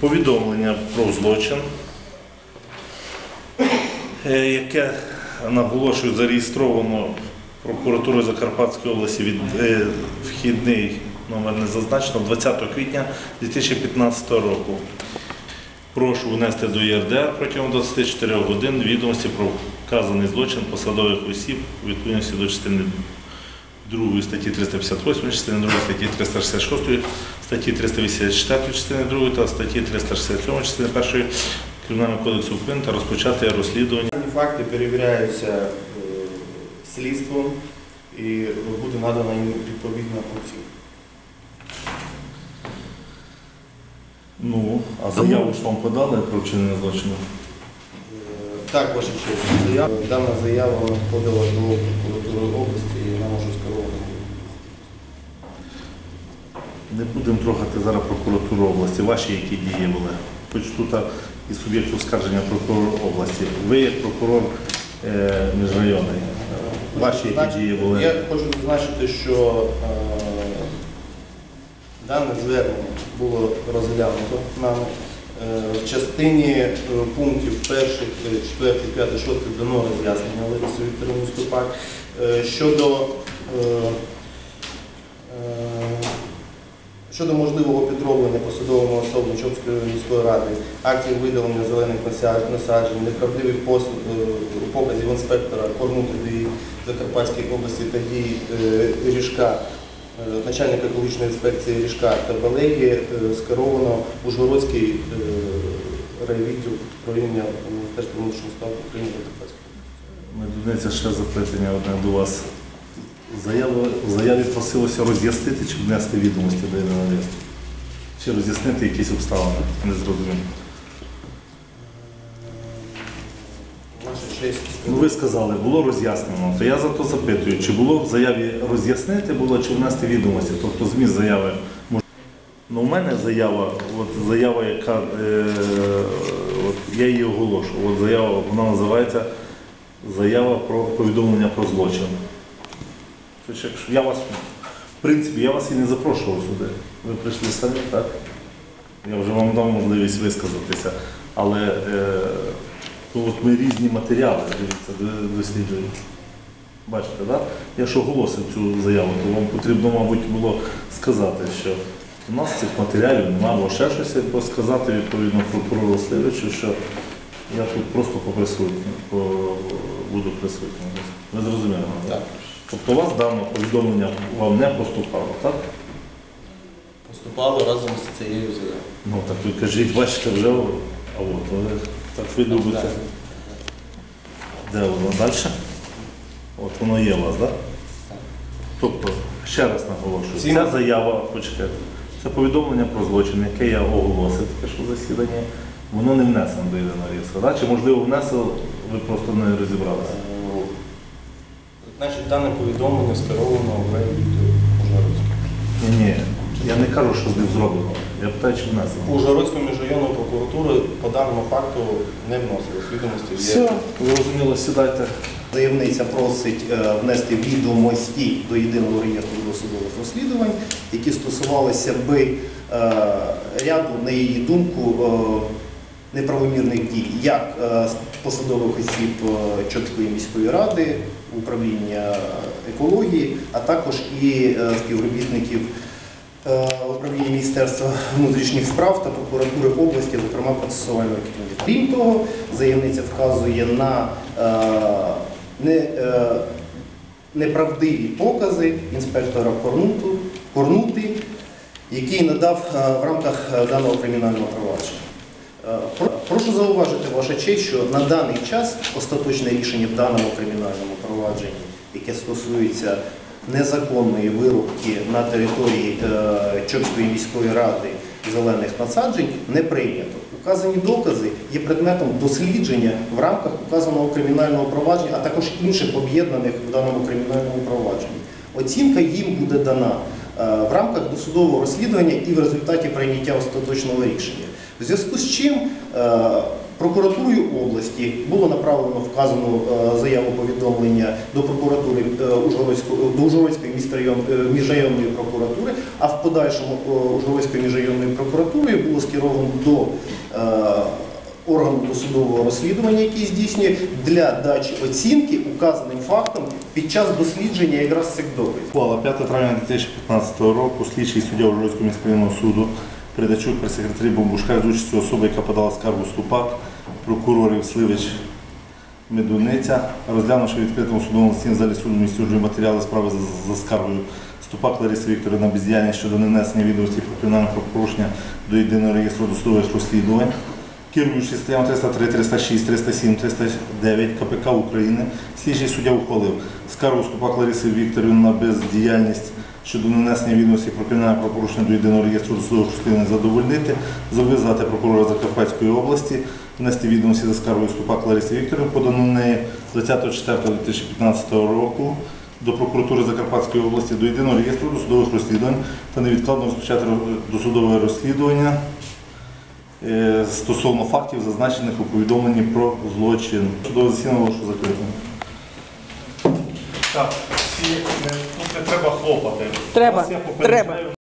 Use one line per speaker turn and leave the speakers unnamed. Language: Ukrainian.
повідомлення про злочин, е, яке наголошую зареєстровано прокуратурою Закарпатської області від е, вхідний номер не зазначено 20 квітня 2015 року. Прошу внести до ЄРДР протягом 24 годин відомості про вказаний злочин посадових осіб у відповідності до частини 2 статті 358, частини 2 статті 366, статті 384 частини 2 та статті 367 частини 1 Кримінального кодексу України та розпочати розслідування.
Дані факти перевіряються е, слідством і буде надана їм відповідна оцінка.
Ну, а заяву ж вам подали про вчинення злочину?
Е, Так, ваша честь. Дана заява подала до прокуратури області і вона може скерована.
Не будемо трогати зараз прокуратуру області. Ваші які дії були? Хоч тут і суб'єктів скарження прокурор області. Ви як прокурор е, міжрайонний. Ваші які дії були?
Я хочу зазначити, що е, дане звернення було розглянуто нами. Е, В частині е, пунктів перших, е, четвертих, п'ятих, шостих дано роз'яснення Лариси Вікторівни Ступак. Щодо, е, е, щодо можливого підроблення посадовими особами Чопської міської ради актів видалення зелених насаджень, неправдивих е, показів інспектора Корнути ДІ Закарпатської області та дій е, Ріжка, е, начальника екологічної інспекції Ріжка та Балеї е, скеровано Ужгородський е, райвідділ управління Міністерства внутрішніх справ України Закарпатської.
Медуниця ще запитання одне до вас. В заяві просилося роз'яснити чи внести відомості до єдиного? Чи роз'яснити якісь обставини? Не зрозуміло. Ну ви сказали, було роз'яснено. То я за то запитую, чи було в заяві роз'яснити було, чи внести відомості? Тобто зміст заяви може. Ну, у мене заява, от заява, яка е, от я її оголошу. От заява, вона називається Заява про повідомлення про злочин. Тобто, якщо я вас, в принципі, я вас і не запрошував сюди. Ви прийшли самі, так? Я вже вам дав можливість висказатися. Але е, то от ми різні матеріали, дивіться, досліджуємо. Бачите, так? Я ж оголосив цю заяву, то вам потрібно, мабуть, було сказати, що у нас цих матеріалів немає, або ще щось або сказати відповідно прокурору Сливичу, що я тут просто поприсутній, по- буду присутнім. Ви зрозуміли?
Так.
Тобто у вас дане повідомлення вам не поступало, так?
Поступало разом з цією заявою.
Ну так ви кажіть, бачите, вже, а от, ви, так ви любите.
Так.
Де воно далі? От воно є у вас, так? Тобто, ще раз наголошую, ця заява, почекайте, це повідомлення про злочин, яке я оголосив таке що засідання, воно не внесено до єдиного реєстру. Чи можливо внесли, ви просто не розібралися?
Значить, дане повідомлення скеровано в райвідділ Ужгородського.
Ні, ні, я не кажу, що з ним зроблено. Я питаю, чи внесено.
Ужгородської міжрайонної прокуратури по даному факту не вносилось відомості.
Все, зрозуміло, сідайте.
Заявниця просить е, внести відомості до єдиного реєстру досудових розслідувань, які стосувалися би е, ряду, на її думку, е, неправомірних дій, як е, посадових осіб е, міської ради, управління екології, а також і е, співробітників е, управління Міністерства внутрішніх справ та прокуратури області, зокрема процесуальної керівництва. Крім того, заявниця вказує на не, неправдиві покази інспектора Корнуту, Корнути, який надав в рамках даного кримінального провадження. Е, про- Прошу зауважити, ваша честь, що на даний час остаточне рішення в даному кримінальному провадженні, яке стосується незаконної вирубки на території е, Чопської міської ради зелених насаджень, не прийнято. Указані докази є предметом дослідження в рамках указаного кримінального провадження, а також інших об'єднаних в даному кримінальному провадженні. Оцінка їм буде дана е, в рамках досудового розслідування і в результаті прийняття остаточного рішення. В зв'язку з чим е, Прокуратурою області було направлено вказану е, заяву повідомлення до прокуратури е, до Ужгородської міжрайонної прокуратури, а в подальшому Ужгородської міжрайонної прокуратури було скеровано до органу досудового розслідування, який здійснює для дачі оцінки указаним фактам під час дослідження якраз цих доказів.
Ухвала 5 травня 2015 року слідчий суддя Ужгородського міськрайонного суду Передачук при секретарі Бомбушка з участю особи, яка подала скаргу Ступак, прокурорів Сливич Медуниця, розглянувши відкритому судовому в залі суду місті матеріали справи за, за скаргою Ступак Лариси Вікторівна бездіяльність щодо нанесення відомості про кримінальне правопорушення до єдиного реєстру досудових розслідувань. Керуючись статтями 303, 306, 307, 309 КПК України, слідчий суддя ухвалив скаргу Ступак Лариси Вікторівни на бездіяльність щодо нанесення відомості про кримінальне правопорушення до єдиного реєстру досудових розслідувань задовольнити, зобов'язати прокурора Закарпатської області внести відомості за скаргою Ступак Лариси Вікторівни, подану неї 20.04.2015 року до прокуратури Закарпатської області до єдиного реєстру досудових розслідувань та невідкладно розпочати досудове розслідування е, стосовно фактів, зазначених у повідомленні про злочин. Судове засідання прошу закрити. Всі не, тут не треба хлопати.
Треба,
Вас я попереджаю.